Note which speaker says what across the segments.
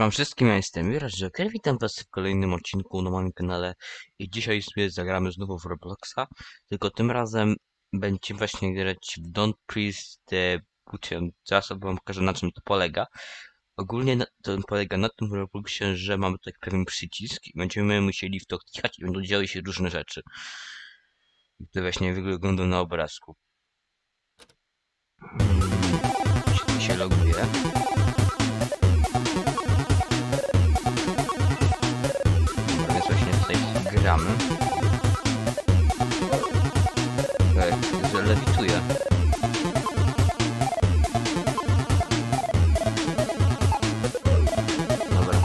Speaker 1: Wam wszystkim, ja jestem Jura Joker, witam was w kolejnym odcinku na moim kanale i dzisiaj sobie zagramy znowu w Robloxa, tylko tym razem będziemy właśnie grać w Don't Please the Button. Zaraz wam pokażę na czym to polega. Ogólnie to polega na tym w Robloxie, że mamy tutaj pewien przycisk i będziemy musieli w to klikać i będą działy się różne rzeczy. To właśnie wygląda na obrazku. Hmm, się loguje. Gramy. Tak, że lewituje. Dobra.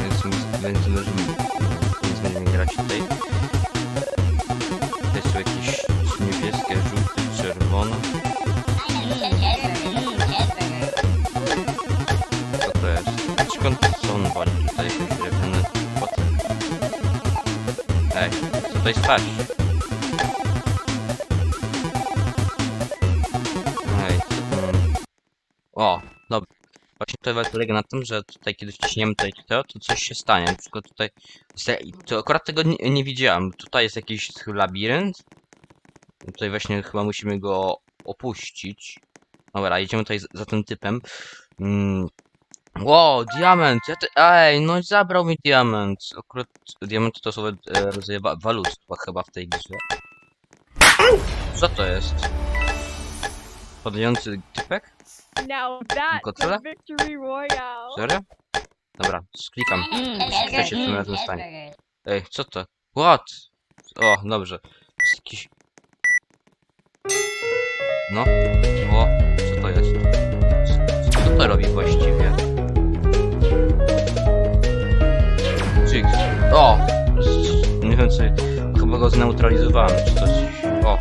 Speaker 1: Więc, więc, będziemy, spać? Ej, mam? O, dobra. Właśnie to polega na tym, że tutaj kiedy wciśniemy tutaj to, to coś się stanie. Tylko tutaj... To akurat tego nie, nie widziałem. Tutaj jest jakiś labirynt. Tutaj właśnie chyba musimy go opuścić. Dobra, jedziemy tutaj za, za tym typem. Mm. Wow, diament! Ja te... Ej, no i zabrał mi diament. Akurat diamenty to są e, rodzaje wa walut chyba w tej grze. Co to jest? Padający typek?
Speaker 2: Now that's victory royale.
Speaker 1: Serio? Dobra, sklikam. Co się tym razem stanie? Ej, co to? What? O, dobrze. Jest jakiś... No. O, co to jest? Co- Co to robi właściwie? O! Nie wiem, czy... Chyba go zneutralizowałem, czy coś. O!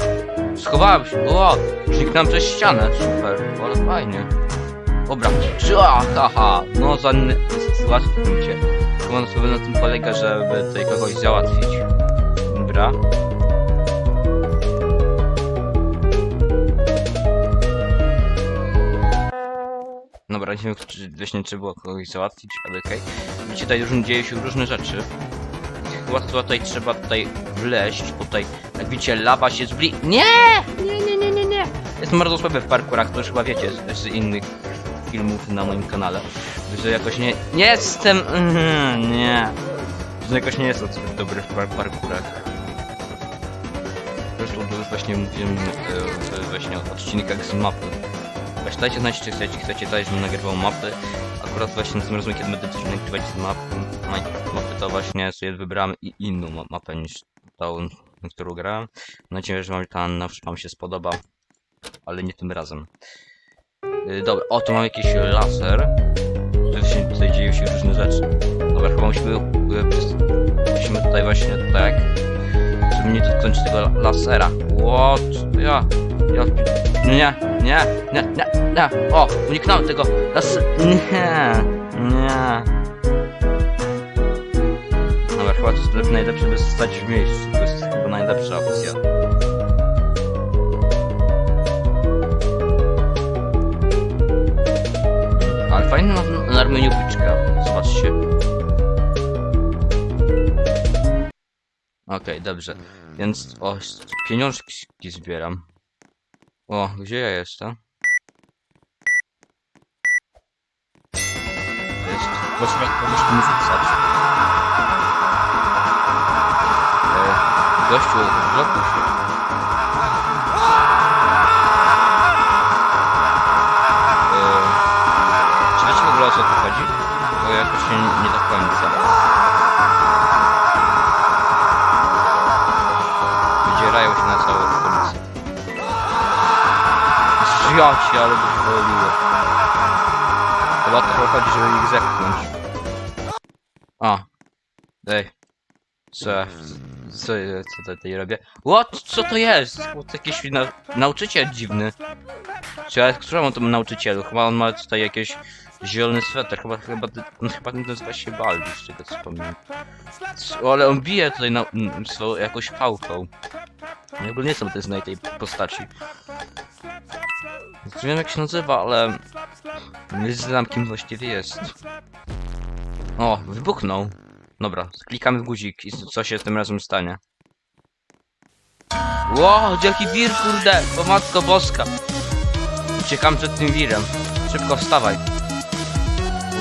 Speaker 1: Schowałem się! O! Zniknąłem przez ścianę. Super, ale fajnie. Dobra. Czy- A, haha! No, za załatwmy Chyba na sobie na tym polega, żeby tutaj kogoś załatwić. Dobra. Dobra, nie wiem, czy właśnie trzeba było kogoś załatwić, ale okej. Widzicie, tutaj już dzieje się różne rzeczy. Chyba, tutaj trzeba tutaj wleść, tutaj, jak widzicie, lawa się zbli... Nie! Nie, nie, nie, nie, nie! Jestem bardzo słaby w parkurach, to już chyba wiecie z, z innych filmów na moim kanale. Że jakoś nie... Nie jestem... Mhm, nie. Że jakoś nie jestem zbyt dobry w par parkurach. Zresztą to właśnie mówiłem e, w- właśnie o odcinkach z mapy. Właśnie dajcie znać, czy chcecie, chcecie dać, żebym nagrywał mapy. Akurat właśnie tym razem, kiedy będę coś nagrywać z mapy, to właśnie sobie wybrałem i inną ma- mapę niż tą, na którą grałem. Mam nadzieję, że wam ta wam się spodoba, ale nie tym razem. Yy, dobra, o, tu mam jakiś laser. Tutaj, dzieją się różne rzeczy. Dobra, chyba musimy, przez, musimy tutaj właśnie tak, żeby nie dotknąć tego la- lasera. What? Ja, ja, nie, nie, nie, nie, nie. O, uniknąłem tego las... Nie, nie. Dobra, chyba to jest lep- najlepsze, by stać w miejscu. To jest chyba najlepsza opcja. Ale fajna na, na meniubiczka. Zobaczcie. Okej, dobrze. Więc o, pieniążki zbieram. O, gdzie ja jestem? Jest... Komuś tu rzucać. E, gościu, blokuj się. E, czy wiecie w ogóle o co tu chodzi? Bo jakoś nie, nie do końca. Zjacie, ale to powoliło. Chyba to chodzi, żeby ich zepchnąć. A. Ej. Co, ja- co, ja- co tutaj robię? What? Co to jest? What, jakiś na, nauczyciel dziwny. Czy ja, któremu tam nauczycielu? Chyba on ma tutaj jakieś zielony sweter. Chyba, chyba, chyba nazywa się Baldi, z tego co pamiętam. Ale on bije tutaj na, m, swoją jakąś pałką. Ja ogólnie nie są te znaj tej postaci. Nie wiem jak się nazywa, ale Nie znam kim właściwie jest. O, wybuchnął. Dobra, klikamy w guzik i co się tym razem stanie. Ło, jaki wir, kurde! O matko boska! Uciekam przed tym wirem. Szybko wstawaj.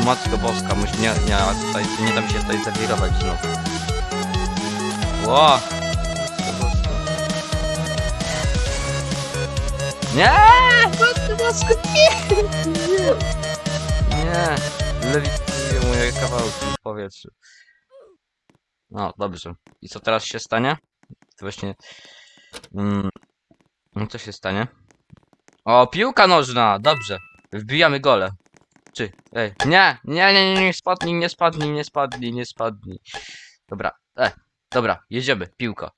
Speaker 1: Matko boska, muś, nie, nie, tutaj, nie dam się tutaj zawirować znowu. Ło! Nie! Matko boska, nie! Nie! Lewitują moje kawałki w powietrzu. No, dobrze. I co teraz się stanie? To właśnie... Mm, no co się stanie? O, piłka nożna! Dobrze. Wbijamy gole. Czy? Ej. Nie! Nie, nie, nie, nie spadnij, nie spadnij, nie spadnij, nie spadnij. Dobra. E, dobra, jedziemy. Piłka.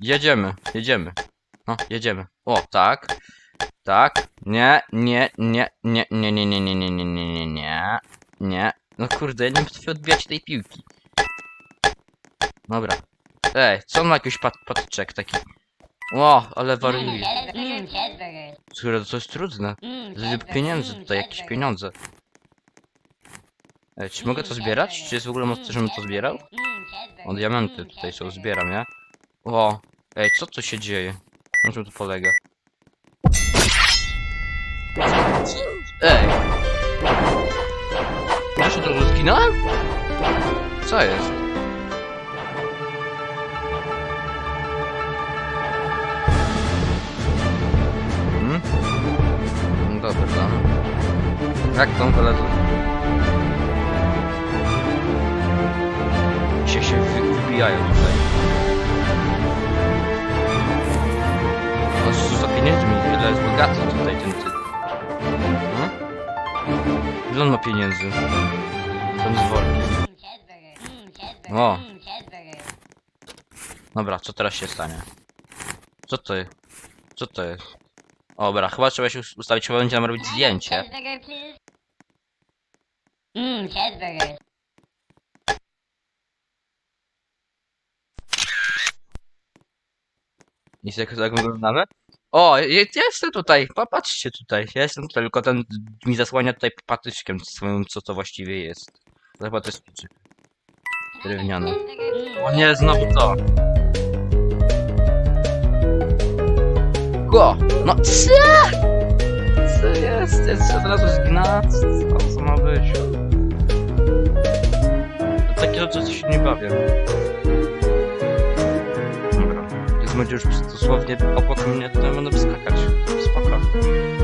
Speaker 1: Jedziemy, jedziemy. No, jedziemy. O, tak. Tak. Nie, nie, nie, nie, nie, nie, nie, nie, nie, nie, nie, nie, nie. Nie. No kurde, ja nie potrafię odbijać tej piłki. Dobra. Ej, co on ma jakiś pat patyczek taki? O, ale wariuje.
Speaker 3: Mmm.
Speaker 1: Kurde, to jest trudne.
Speaker 3: Mmm,
Speaker 1: Z pieniędzy tutaj, jakieś pieniądze. Ej, czy mogę to zbierać? Czy jest w ogóle możliwe, żebym to zbierał? O, diamenty tutaj są, zbieram, nie? O, ej, co tu się dzieje? Na czym to polega? Ej! Ja się trochę zginąłem? Co jest? No Dobra. Jak tam koledzy? Się się wy, wybijają tutaj. O, co za pieniędzmi? Ile jest bogaty tutaj ten typ? Hmm? Ile on ma pieniędzy? Ten zwolni. O. Dobra, co teraz się stanie? Co to jest? Co to jest? Dobra, chyba trzeba się us- ustawić, chyba będzie nam robić zdjęcie.
Speaker 3: Cheeseburger, please. Mmm, cheeseburger.
Speaker 1: I jak, jak wyglądamy? O, je- jestem tutaj, popatrzcie tutaj, ja jestem tutaj, tylko ten mi zasłania tutaj patyczkiem swoim, co to właściwie jest. Chyba to jest pieczyk. Drewniany. O nie, znowu to. No co? Co jest? Jest od razu zgnać? Co to ma być? Takie rzeczy się nie bawię. Dobra. Jak będzie już dosłownie obok mnie, to ja będę wskakać. Spoko. Spoko,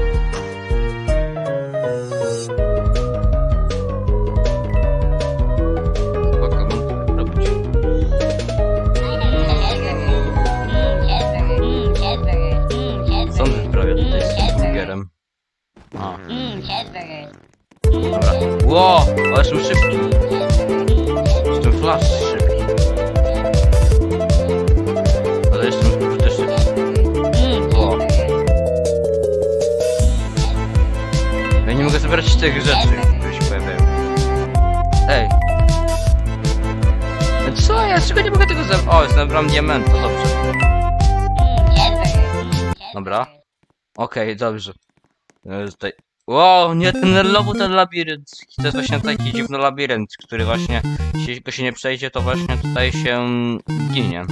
Speaker 1: Ale jestem szybki. Jestem flash szybki. Ale jestem kurde szybki.
Speaker 3: Cheeseburger.
Speaker 1: Ja nie mogę zebrać tych rzeczy. Ej! Co jest? Czego nie mogę tego zebrać? O, zebrałem diament, to dobrze. Dobra. Okej, dobrze. E, Tutaj. Wow, nie ten znowu ten labirynt. To jest właśnie taki dziwny labirynt, który właśnie, jeśli go się nie przejdzie, to właśnie tutaj się ginie.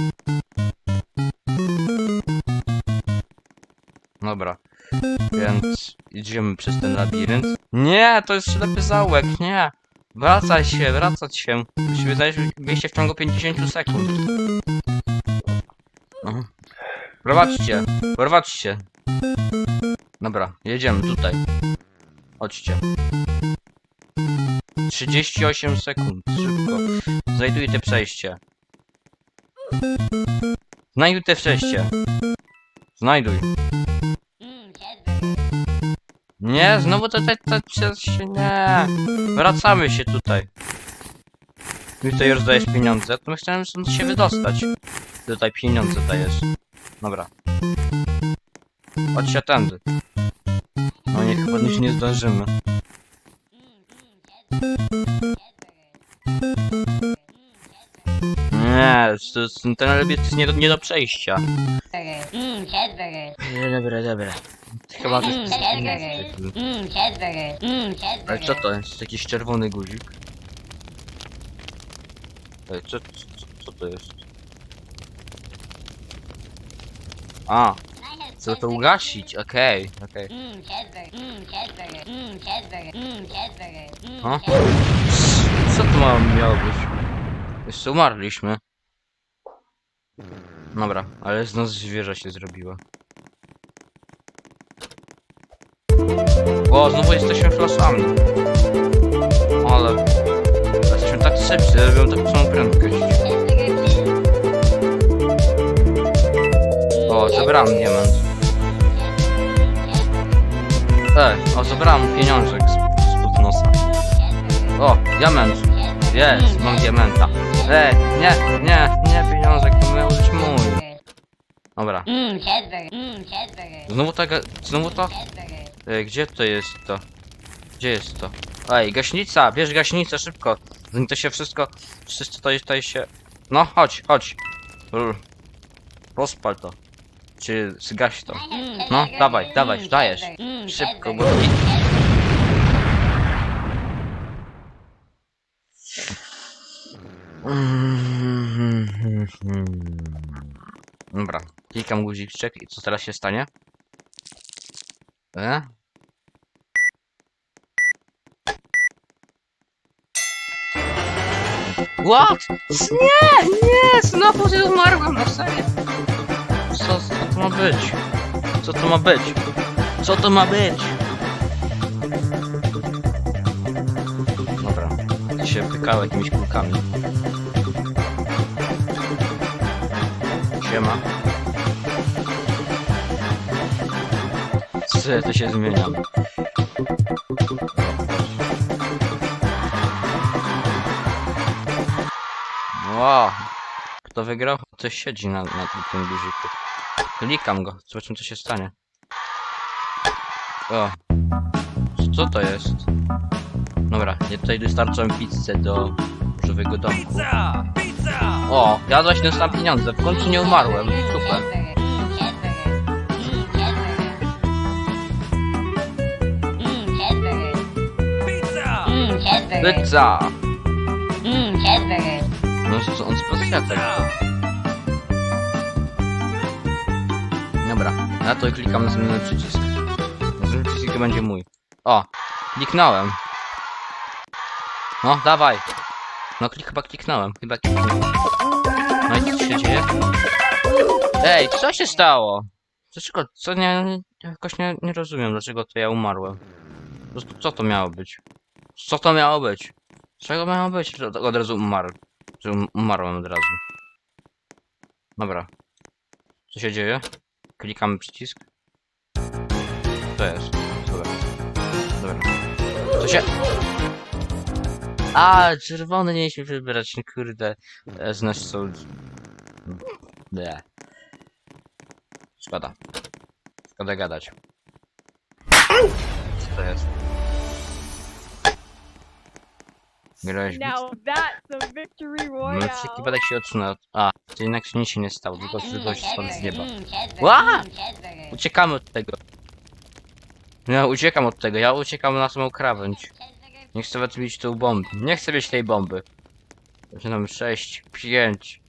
Speaker 1: Dobra. Więc idziemy przez ten labirynt. Nie, to jest ślepy zaułek, nie. Wracaj się, wracać się. Musimy znaleźć wyjście w ciągu 50 sekund. Prowadźcie, prowadźcie. Dobra, jedziemy tutaj. Chodźcie. 38 sekund, szybko. Znajduj te przejście. Znajduj te przejście. Znajduj. Nie, znowu to te, nie. Wracamy się tutaj. Mi tutaj rozdajesz pieniądze, to my chciałem stąd się wydostać. Tutaj pieniądze dajesz. Dobra. Chodźcie tędy. No nie, zdążymy.
Speaker 3: Cheeseburger. Cheeseburger. Cheeseburger.
Speaker 1: Nie, to, jest- ten labirynt jest nie do, nie do przejścia.
Speaker 3: Mmm, cheeseburger.
Speaker 1: Dobra, dobra. Chyba to jest...
Speaker 3: cheeseburger. Mmm, cheeseburger. Cheeseburger.
Speaker 1: Ale co to jest? Jakiś czerwony guzik? Ej, co, co, co to jest? A, chcę to ugasić, okej, okej.
Speaker 3: Mmm, cheeseburger. Mmm, cheeseburger. Mmm, cheeseburger. Mmm, cheeseburger. Mmm,
Speaker 1: O.
Speaker 3: cheeseburger.
Speaker 1: Co to ma, miało być? Jeszcze umarliśmy. Dobra, ale z nas zwierzę się zrobiła. O, znowu jesteśmy flaszami. Ale... Jesteśmy tak szybcy, robią taką samą prędkość. O, zebrałem diament. Ej, o, zebrałem pieniążek z, spod nosa. O, diament. Jest, mam diamenta. Ej, nie, nie, nie pieniążek, to miał być mój. Dobra.
Speaker 3: Mmm, cheeseburger. Mmm, cheeseburger.
Speaker 1: Znowu ta, ga- znowu to?
Speaker 3: Cheeseburger.
Speaker 1: Ej, gdzie to jest to? Gdzie jest to? Ej, gaśnica, bierz gaśnicę szybko. Zanim to się wszystko, wszystko tutaj, tutaj się... No, chodź, chodź. Rozpal to. Czy zgaś to.
Speaker 3: Mmm,
Speaker 1: No, dawaj, dawaj, dajesz.
Speaker 3: cheeseburger. Mmm,
Speaker 1: Szybko, bo... Dobra, klikam guziczek i co teraz się stanie? E? What? Nie, nie, znowu się umarłem, na serio. Co, ma być? Co to ma być? Co to ma być? Dobra, to się pykało jakimiś kulkami. Siema. Co to się zmienia? Wow. Kto wygrał? Ktoś siedzi na, na tym guziku. Klikam go, zobaczymy co się stanie. O. Co to jest? Dobra, ja tutaj dostarczam pizzę do żywego domku.
Speaker 4: Pizza! Pizza!
Speaker 1: O, jadłaś ten sam pieniądze, w końcu nie umarłem. Super.
Speaker 4: Pizza!
Speaker 3: Mmm.
Speaker 1: Pizza!
Speaker 3: Mmm.
Speaker 1: No co, on sprawdza tak. Dobra, ja to klikam na zmienny przycisk. Następny przycisk będzie mój. O, kliknąłem. No, dawaj. No, klik, chyba kliknąłem, chyba kliknąłem. No i co się dzieje? Ej, co się stało? Dlaczego, co nie, jakoś nie, nie rozumiem, dlaczego to ja umarłem. Co to miało być? Co to miało być? Czego miało być, że od razu umarł? Że um- umarłem od razu. Dobra. Co się dzieje? Klikamy przycisk. To jest. Dobra. Dobra. Co się... A, czerwony nie mieliśmy wybrać, no kurde. E, Znasz co... Ble. Szkoda. Szkoda gadać. Co to jest? Grałeś w
Speaker 2: Now that's a victory
Speaker 1: No
Speaker 2: royale.
Speaker 1: wszelki wypadek się odsunął. A, to jednak się nic się nie stało, tylko tylko się spadł z nieba. Ła! Uciekamy od tego. Ja uciekam od tego, ja uciekam na samą krawędź. Nie chcę mieć tą bombę. Nie chcę mieć tej bomby. Zaczynam 6, 5.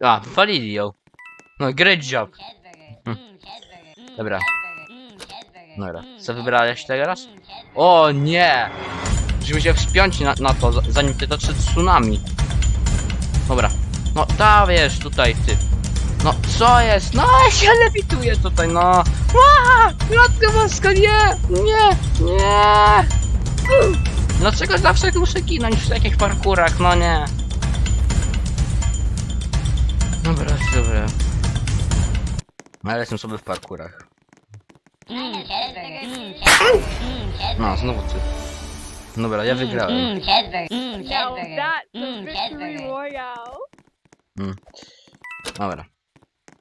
Speaker 1: A, walili ją. No, great job.
Speaker 3: Mmm,
Speaker 1: Dobra. Dobra, co wybrałeś teraz? O nie! Musimy się wspiąć na, na to, za- zanim ty dotrze tsunami. Dobra. No, dajesz tutaj, ty. No, co jest? No, ja się lewituję tutaj, no. Ła! Matka boska, nie! Nie! Nie! Dlaczego zawsze muszę ginąć w takich parkurach? No nie. Dobra, dobra. Ale jestem sobie w parkurach.
Speaker 3: Cheeseburger.
Speaker 1: No, znowu ty. Dobra, ja mm, wygrałem.
Speaker 3: Mmm, cheeseburger. Mmm,
Speaker 2: Now
Speaker 3: cheeseburger.
Speaker 2: that's Mm,
Speaker 1: Dobra.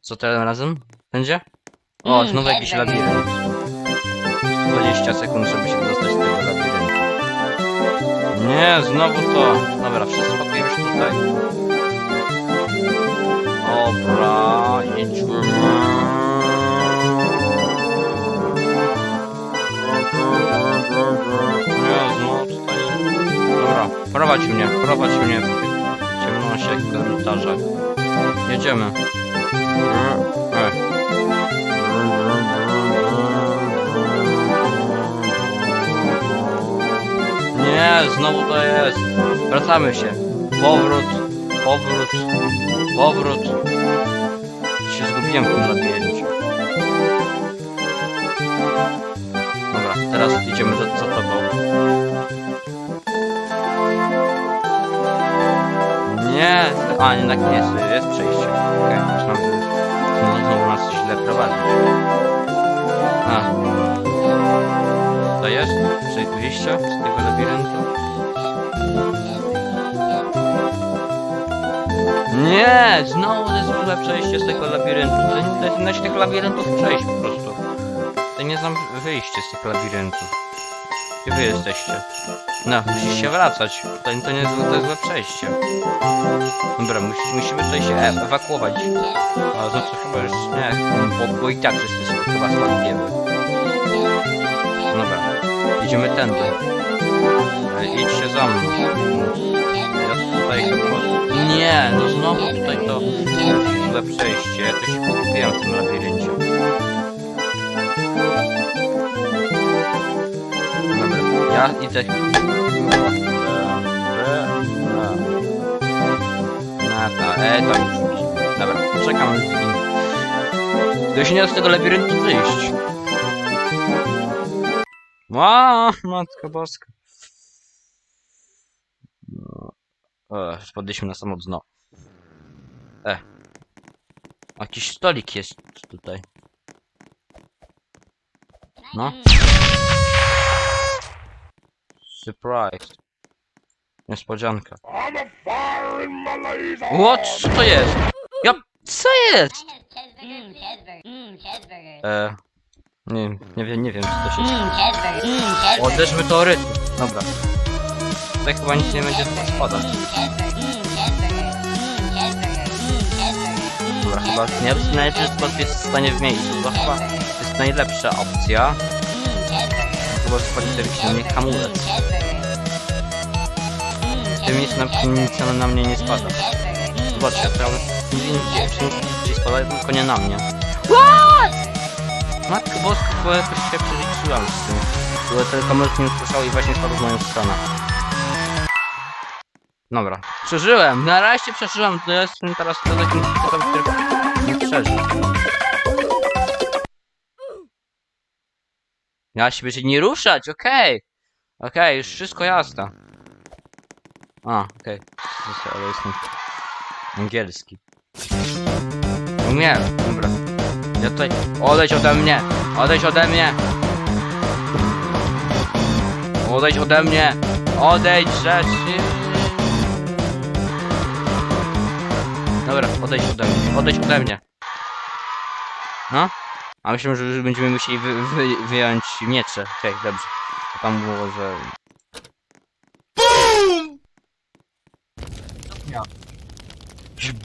Speaker 1: Co teraz razem będzie? O,
Speaker 3: Mm,
Speaker 1: znowu jakiś
Speaker 3: cheeseburger.
Speaker 1: labirynt. 20 sekund, żeby się dostać z tego labiryntu. Nie, znowu to. Dobra, wszyscy pakujemy się tutaj. Dobra, jedźmy. Prowadź mnie, prowadź mnie w tych ciemnościach. Jedziemy. E. Nie, znowu to jest. Wracamy się. Powrót, powrót, powrót. Się zgubiłem w tym labiryncie. Dobra, teraz idziemy za, za tobą. Nie, a jednak nie jest, jest przejście. Okej, myślałem, że no, znowu nas źle prowadzi. A. To jest? Wyjście z tego labiryntu? Nie! Znowu to jest złe przejście z tego labiryntu. To, jest na tych labiryntów przejść po prostu. To nie znam wyjście z tych labiryntów. Gdzie wy jesteście? No, musisz się wracać. To, to nie jest to jest złe przejście. Dobra, musi, musimy tutaj się e ewakuować. A znaczy chyba już nie, bo, bo i tak wszyscy są chyba słabniemy. Dobra, idziemy tędy. E, idźcie za mną. Ja tutaj chyba... Nie, no znowu tutaj to złe przejście. Ja to się pogubiłem w tym labiryncie. Ja idę... Na ta, e, to już. Dobra, czekam. Gdyby się nie da z tego labiryntu wyjść. Ła, matko boska. No. E, spadliśmy na samo dno. E. Jakiś stolik jest tutaj. No. Surprise. Niespodzianka. What? Co to jest? Ja... Co jest?
Speaker 3: Cheeseburger.
Speaker 1: E... Nie, nie wiem, nie wiem co to się dzieje.
Speaker 3: Mmm, cheeseburger.
Speaker 1: Odeszmy to rytm. Dobra. Tutaj chyba nic nie będzie spadać. Dobra, chyba nie że spad jest w stanie w miejscu. To chyba jest najlepsza opcja. Chyba spalić jakiś na mnie hamulec. W tym na, nic na mnie nie spada. Zobaczcie, teraz gdzieś spadają, tylko nie na mnie. What? Matko boska, bo jakoś się przeliczyłam z tym. Były tylko myszki nie usłyszały i właśnie spadł w moją stronę. Dobra, przeżyłem, na razie przeżyłem, to jestem teraz takim typem, który nie przeżył. Ja się będzie nie ruszać, okej. Okej, już wszystko jasne. A, okej. Okay. Ale jestem angielski. No nie, dobra. Ja tutaj... Odejdź ode mnie! Odejdź ode mnie! Odejdź ode mnie! Odejdź, rzeczy! Dobra, odejdź ode mnie. Odejdź ode mnie. No? A myślę, że że będziemy musieli wy, wy, wyjąć miecze. Okej, dobrze. Tam było, że...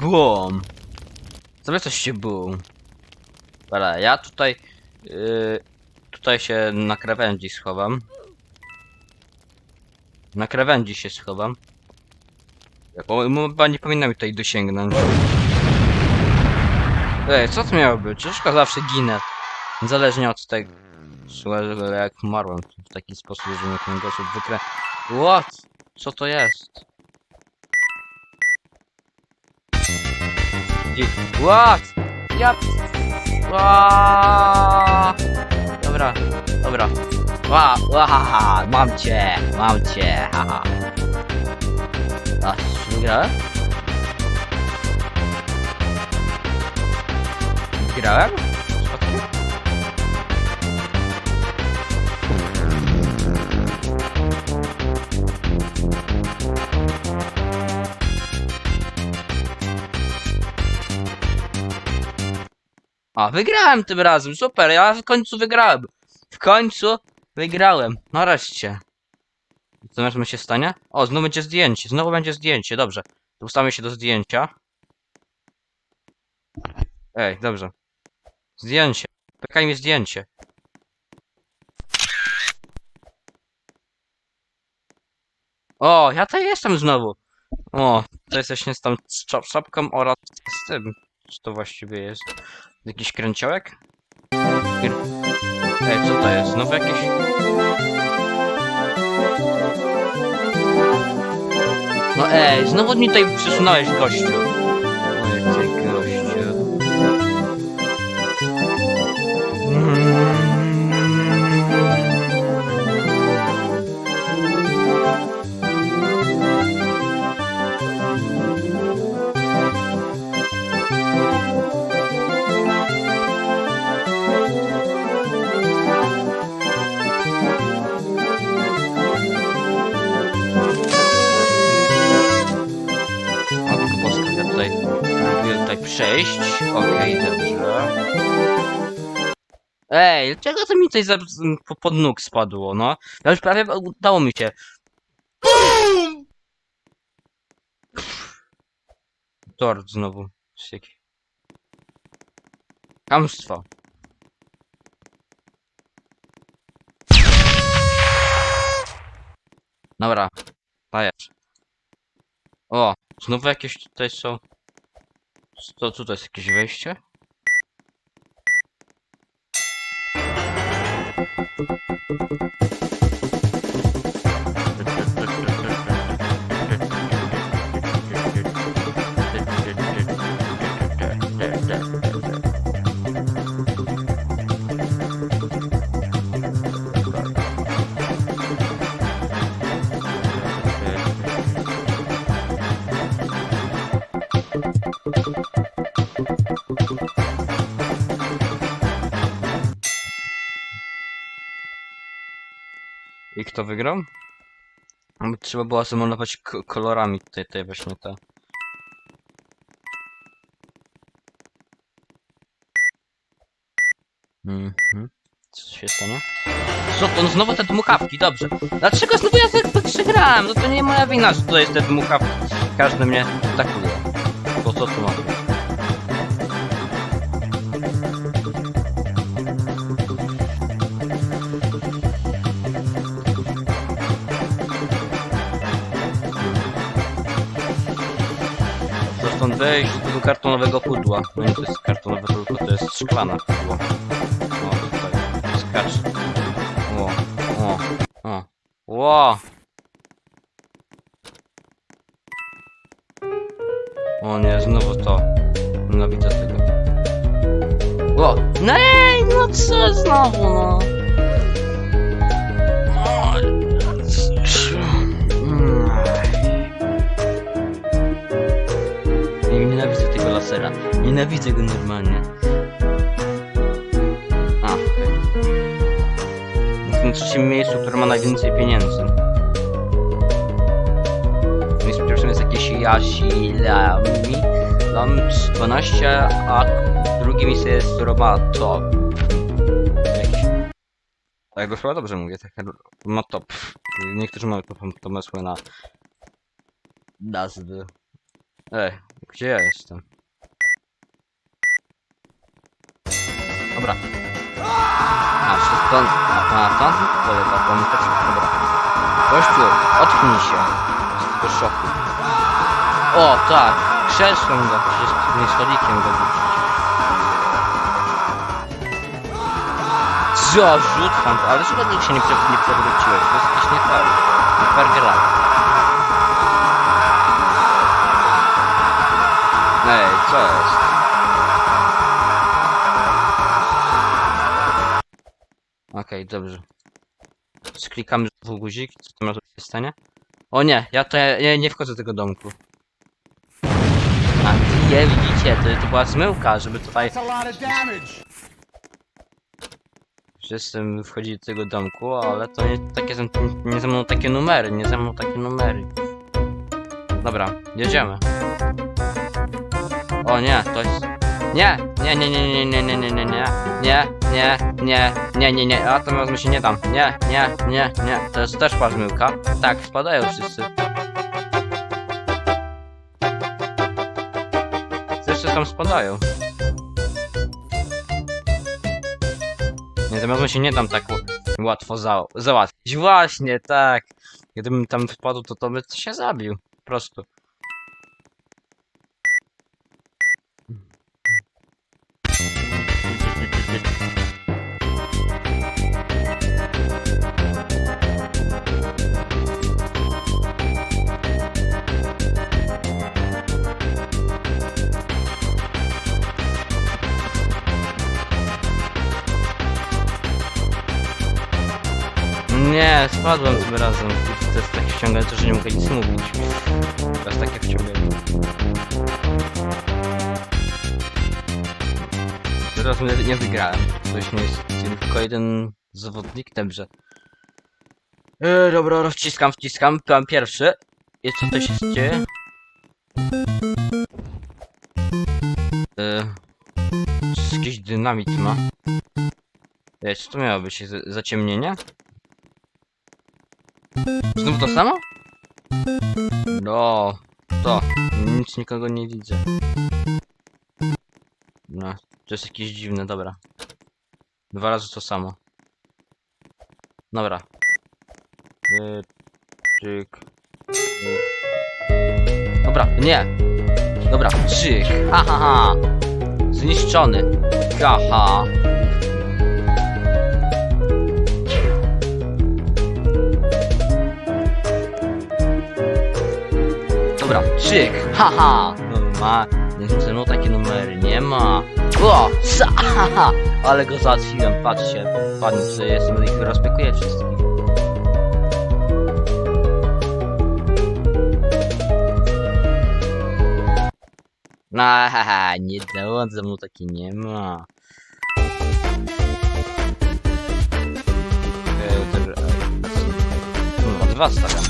Speaker 1: Bum! Sobie coś się bum. Dobra, ja tutaj... Yy, tutaj się na krawędzi schowam. Na krawędzi się schowam. Bo chyba nie powinno mi tutaj dosięgnąć. Ej, co to miało być? Przecież zawsze ginę. Niezależnie od tego. Słuchaj, jak umarłem w taki sposób, że mnie ten głos wykrę... What? Co to jest? I... What? Ja... Dobra, dobra. Ła, ła, ha, ha, mam cię, mam cię, haha. A, wygrałem? Wygrałem? A, wygrałem tym razem, super, ja w końcu wygrałem. W końcu wygrałem, nareszcie. Co natomiast się stanie? O, znowu będzie zdjęcie, znowu będzie zdjęcie, dobrze. To się do zdjęcia. Ej, dobrze. Zdjęcie. Czekaj mi zdjęcie. O, ja tutaj jestem znowu. O, to jest właśnie z tą czap- szapką oraz z tym. Co to właściwie jest? Jakiś kręciołek? Kr- Ej, co to jest? Znowu jakieś... No ej, znowu mi tutaj przesunąłeś gościu. Oj, Ej, dlaczego to mi tutaj za, pod nóg spadło, no? Ja już prawie udało mi się. Tort znowu. Sieki. Kamstwo. Dobra, dajesz. O, znowu jakieś tutaj są. To tutaj jest jakieś wejście? thank you wygrał? No bo Trzeba było zamalować kolorami tutaj, tutaj właśnie te. Mhm. Co się stanie? Co to? No znowu te dmuchawki, dobrze. Dlaczego znowu ja tak przegrałem? No to nie moja wina, że to jest te dmuchawki. Każdy mnie atakuje. Po co tu ma być? Wejść do tego kartonowego pudła. No nie to jest kartonowe, tylko to jest szklane pudło. O, tutaj. Skacz. O, o, o. Ło! Nienawidzę go normalnie. A, okej. Jest na trzecim miejscu, które ma najwięcej pieniędzy. Więc pierwszym jest jakieś Yasi Lami. Lam 12, a drugie miejsce jest Robato. Jakiś. Tak, go chyba dobrze mówię, tak ma top. Niektórzy mają to pomysły na nazwy. Ej, gdzie ja jestem? Dobra. A, wszystko... A, a tam? Dobra, tak, komunikacja, dobra. Gościu, otknij się z tego szoku. O, tak, krzesłem go, przecież nie stolikiem go rzucić. Co, rzut fan, ale szkoda, że się nie, prze, nie przewróciłeś, to jest jakieś nie fair. Nie fair gra. Ej, co jest? Dobrze. Sklikamy w guzik, co tam może się stanie? O nie, ja to ja, nie wchodzę do tego domku. A nie widzicie, to, to była zmyłka, żeby tutaj
Speaker 5: damage.
Speaker 1: wszyscy wchodzili do tego domku, ale to nie takie są, nie ze mną takie numery, nie ze mną takie numery. Dobra, jedziemy. O nie, to jest... Nie, nie, nie, nie, nie, nie, nie, nie, nie, nie, nie, nie, nie, nie, nie, nie, a to razem się nie dam. Nie, nie, nie, nie, to jest też parzmyłka. Tak, spadają wszyscy. Wszyscy tam spadają. Nie, razem się nie dam tak łatwo za załatwić. Właśnie, tak. Gdybym tam wpadł, to to by się zabił. Po prostu. Nie, spadłem tym razem. To jest takie wciągające, że nie mogę nic mówić. Jest takie wciągające. Teraz nie, nie wygrałem. Coś nie jest tylko jeden zawodnik, dobrze. E, dobra, wciskam, wciskam. Byłem pierwszy. I co to się dzieje? E, jakiś dynamit ma. Ej, co to miało być? Zaciemnienie? Znów to samo? No, to. Nic nikogo nie widzę. No, to jest jakieś dziwne, dobra. Dwa razy to samo. Dobra. Y, Czyk. y. Dobra, nie. Dobra, czyk. Ha, ha, ha. Zniszczony. Haha. Dobra, czyk, haha, no ma, nie no takie numery, nie ma. O, sa, haha, ale go załatwiłem, patrzcie, pan, że jestem ich rozpiekuję wszystkich. No, haha, nie dało, ze mną taki nie ma. Eee, dobra, No, dwa stawiam.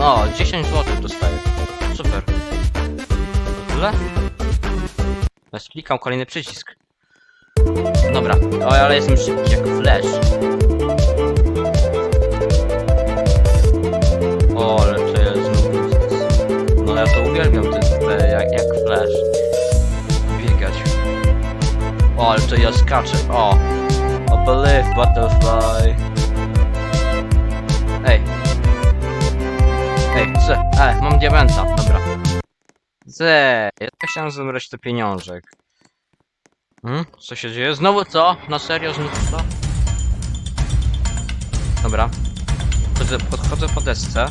Speaker 1: O, 10 zł dostaję. Tyle? Teraz klikam kolejny przycisk. Dobra, o, ale jestem szybki jak flash. O, ale to jest. No ja to uwielbiam, te, te, jak, jak flash. Biegać. O, ale to ja skaczę. O. I believe butterfly. Ej, Ej, co? Ej, mam diamenta, Ze, ja chciałem zebrać te pieniążek. Hmm? Co się dzieje? Znowu co? Na serio znów co? Dobra. Podchodzę, podchodzę po desce.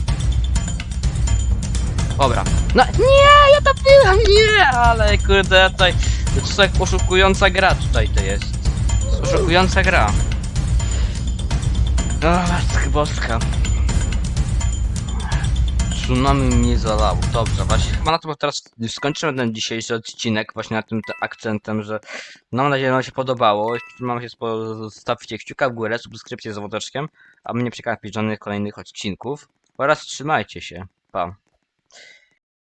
Speaker 1: Dobra. No nie, ja to byłem, nie, ale kurde tutaj. To jest tak oszukująca gra tutaj to jest. Oszukująca gra. O, Matka Boska. Tsunami mnie zalało. Dobrze, właśnie chyba na to teraz skończymy ten dzisiejszy odcinek właśnie na tym te- akcentem, że mam nadzieję, że wam się podobało. Mam się spo- stawcie kciuka w górę, subskrypcję z dzwoneczkiem, a mnie nie przegapić żadnych kolejnych odcinków. Oraz trzymajcie się. Pa.